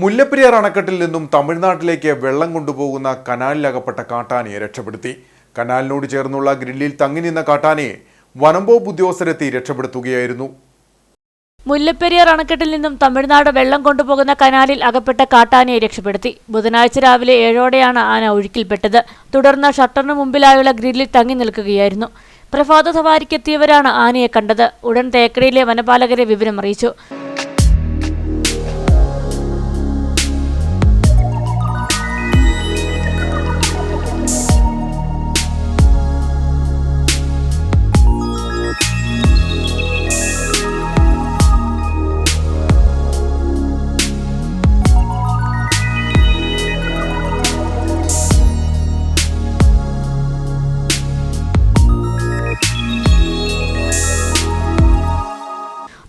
മുല്ലപ്പെരിയാർ അണക്കെട്ടിൽ നിന്നും തമിഴ്നാട്ടിലേക്ക് വെള്ളം കൊണ്ടുപോകുന്ന കനാലിലകപ്പെട്ട കാട്ടാനയെ രക്ഷപ്പെടുത്തി. കനാലിനോട് ചേർന്നുള്ള ഗ്രില്ലിൽ തങ്ങി നിന്ന കാട്ടാനയെ വനംവകുപ്പ് ഉദ്യോഗസ്ഥരെത്തി രക്ഷപ്പെടുത്തുകയായിരുന്നു. മുല്ലപ്പെരിയാർ അണക്കെട്ടിൽ നിന്നും തമിഴ്നാട് വെള്ളം കൊണ്ടുപോകുന്ന കനാലിൽ അകപ്പെട്ട കാട്ടാനയെ രക്ഷപ്പെടുത്തി. ബുധനാഴ്ച രാവിലെ ഏഴോടെയാണ് ആന ഒഴുക്കിൽപ്പെട്ടത്. തുടർന്ന് ഷട്ടറിന് മുമ്പിലായുള്ള ഗ്രില്ലിൽ തങ്ങി നിൽക്കുകയായിരുന്നു. പ്രഭാത സവാരിക്കെത്തിയവരാണ് ആനയെ കണ്ടത്. ഉടൻ തേക്കടിയിലെ വനപാലകരെ വിവരം അറിയിച്ചു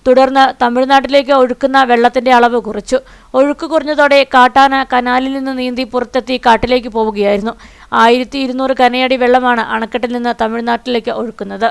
തുടർന്ന് തമിഴ്നാട്ടിലേക്ക് ഒഴുക്കുന്ന വെള്ളത്തിന്റെ അളവ് കുറച്ചു. ഒഴുക്ക് കുറഞ്ഞതോടെ കാട്ടാന കനാലിൽ നിന്ന് നീന്തി പുറത്തെത്തി കാട്ടിലേക്ക് പോവുകയായിരുന്നു. ആയിരത്തി കനയടി വെള്ളമാണ് അണക്കെട്ടിൽ നിന്ന് തമിഴ്നാട്ടിലേക്ക് ഒഴുക്കുന്നത്.